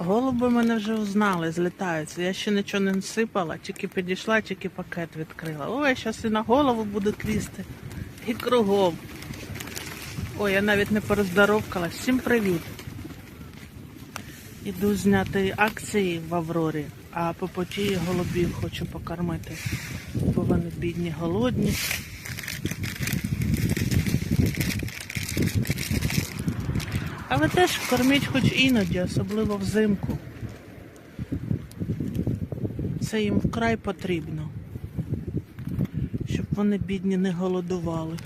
Голуби мене вже узнали, злітаються. Я ще нічого не сипала, тільки підійшла, тільки пакет відкрила. Ой, зараз і на голову будуть лізти. І кругом. Ой, я навіть не пороздоровкалась. Всім привіт. Іду зняти акції в Аврорі, а по поті голубів хочу покормити. Бо вони бідні, голодні. Але теж корміть хоч іноді, особливо взимку. Це їм вкрай потрібно, щоб вони бідні не голодували.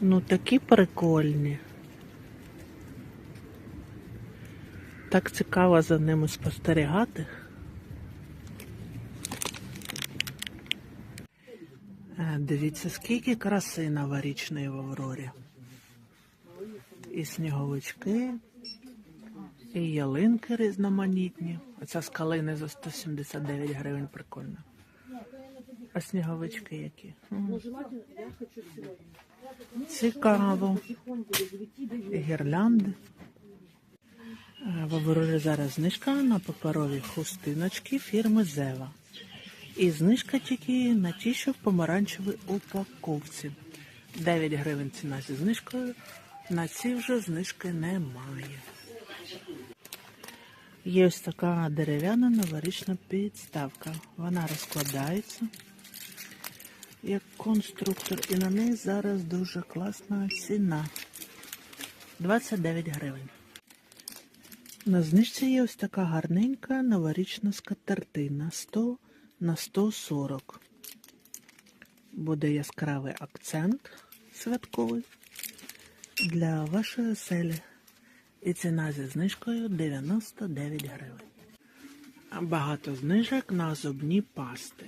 Ну такі прикольні. Так цікаво за ними спостерігати. Дивіться, скільки краси новорічної в Аврорі. І сніговички, і ялинки різноманітні. Оця з калини за 179 гривень прикольно. А сніговички які? Цікаво. Гірлянди. Е, В Аврорі зараз знижка на паперові хустиночки фірми Зева. І знижка тільки на ті, що в помаранчевій упаковці. 9 гривень ціна зі знижкою. На ці вже знижки немає. Є ось така дерев'яна новорічна підставка. Вона розкладається як конструктор, і на неї зараз дуже класна ціна. 29 гривень. На знижці є ось така гарненька новорічна скатертина 100 на 140. Буде яскравий акцент святковий для вашої оселі. І ціна зі знижкою 99 гривень. Багато знижок на зубні пасти.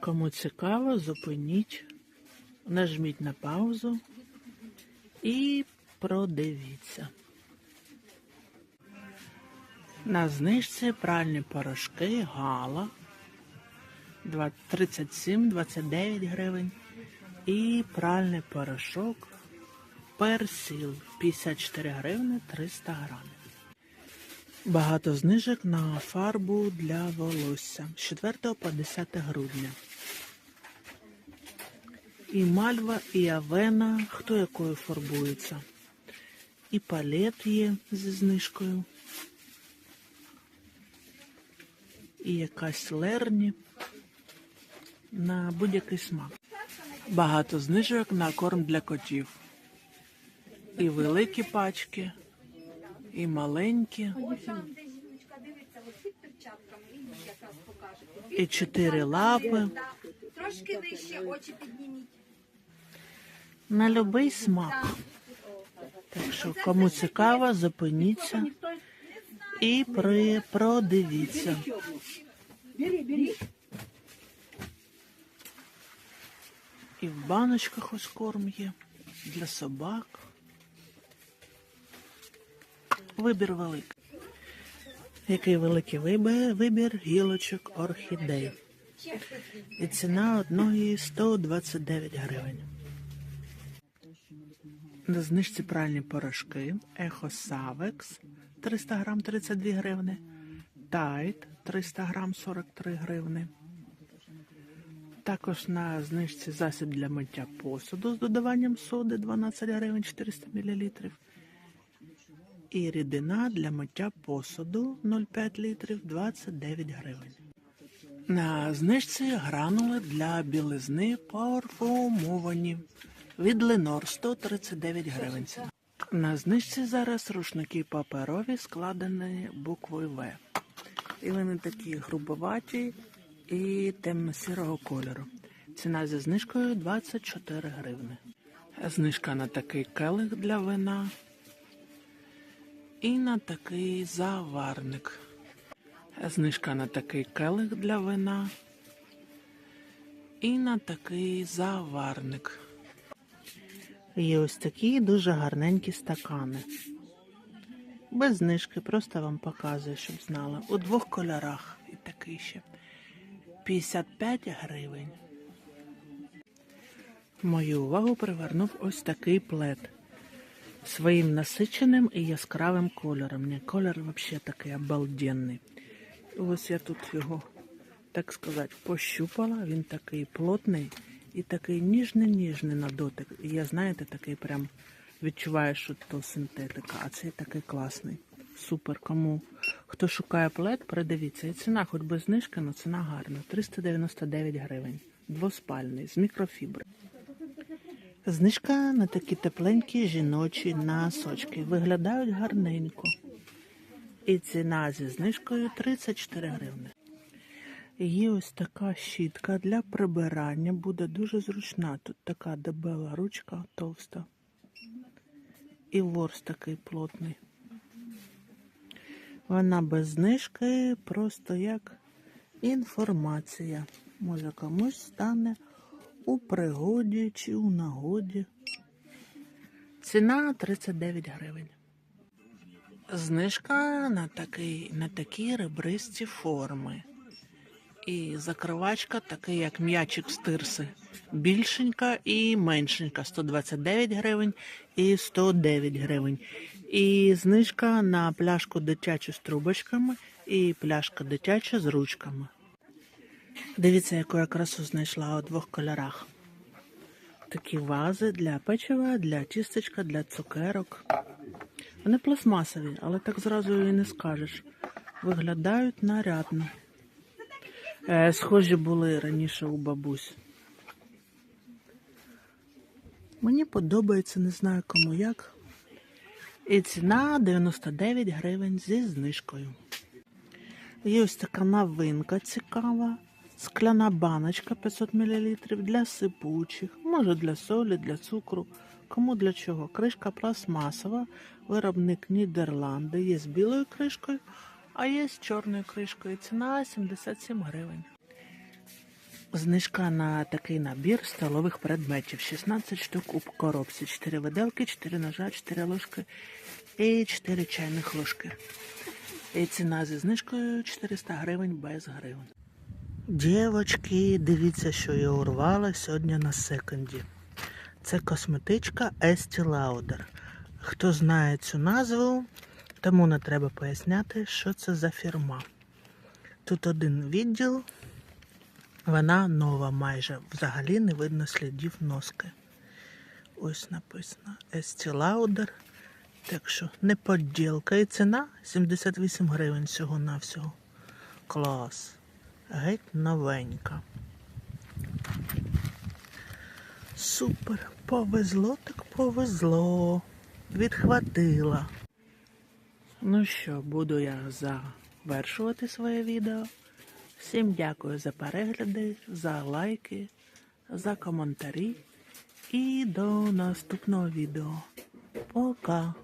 Кому цікаво, зупиніть, нажміть на паузу і продивіться. На знижці пральні порошки Гала 37-29 гривень. І пральний порошок Персіл 54 гривни 300 грамів. Багато знижок на фарбу для волосся з 4 по 10 грудня. І мальва, і авена, хто якою фарбується. І палет є зі знижкою. І якась лерні на будь-який смак. Багато знижок на корм для котів. І великі пачки, і маленькі, і чотири лапи. Трошки вище очі підніміть. На любий смак. Так що, кому цікаво, зупиніться і при... продивіться. Бери, бери. І в баночках ось корм є для собак. Вибір великий. Який великий вибір, вибір гілочок орхідей. І ціна одної 129 гривень. На знижці пральні порошки Ехо Савекс 300 грам 32 гривни. Тайт 300 грам 43 гривни. Також на знижці засіб для миття посуду з додаванням соди 12 гривень 400 мл. І рідина для миття посуду 0,5 літрів 29 гривень. На знижці гранули для білизни парфумовані від Ленор 139 гривень. На знижці зараз рушники паперові складені буквою В. І вони такі грубоваті і темно-сірого кольору. Ціна зі знижкою 24 гривни. Знижка на такий келих для вина і на такий заварник. Знижка на такий келих для вина і на такий заварник. Є ось такі дуже гарненькі стакани. Без знижки, просто вам показую, щоб знали. У двох кольорах і такий ще. 55 гривень. Мою увагу привернув ось такий плед. Своїм насиченим і яскравим кольором. Ні, колір взагалі такий обалденний. Ось я тут його, так сказати, пощупала. Він такий плотний і такий ніжний-ніжний на дотик. І я, знаєте, такий прям відчуваю, що то синтетика, а цей такий класний. Супер. Кому хто шукає плед, передивіться. І ціна, хоч без знижки, але ціна гарна. 399 гривень. Двоспальний з мікрофібри. Знижка на такі тепленькі жіночі носочки. Виглядають гарненько. І ціна зі знижкою 34 гривни. Є ось така щітка для прибирання. Буде дуже зручна. Тут така дебела ручка товста. І ворс такий плотний. Вона без знижки, просто як інформація. Може комусь стане у пригоді чи у нагоді. Ціна 39 гривень. Знижка на, такий, на такі ребристі форми. І закривачка такий, як м'ячик з тирси. Більшенька і меншенька. 129 гривень і 109 гривень. І знижка на пляшку дитячу з трубочками і пляшка дитяча з ручками. Дивіться, яку я красу знайшла у двох кольорах. Такі вази для печива, для тістечка, для цукерок. Вони пластмасові, але так зразу і не скажеш. Виглядають нарядно. Е, схожі були раніше у бабусь. Мені подобається, не знаю кому як. І ціна 99 гривень зі знижкою. Є ось така новинка цікава. Скляна баночка 500 мл для сипучих, може для солі, для цукру. Кому для чого? Кришка пластмасова, виробник Нідерланди. Є з білою кришкою, а є з чорною кришкою. Ціна 77 гривень. Знижка на такий набір столових предметів. 16 штук у коробці. 4 виделки, 4 ножа, 4 ложки і 4 чайних ложки. І ціна зі знижкою 400 гривень без гривень. Дівочки, дивіться, що я урвала сьогодні на секонді. Це косметичка Estee Lauder. Хто знає цю назву, тому не треба поясняти, що це за фірма. Тут один відділ, вона нова майже. Взагалі не видно слідів носки. Ось написано Estee Lauder. Так що не подділка. І ціна 78 гривень всього-навсього. Клас. Геть новенька. Супер. Повезло, так повезло. Відхватила. Ну що, буду я завершувати своє відео. Всім дякую за перегляди, за лайки, за коментарі. І до наступного відео. Пока!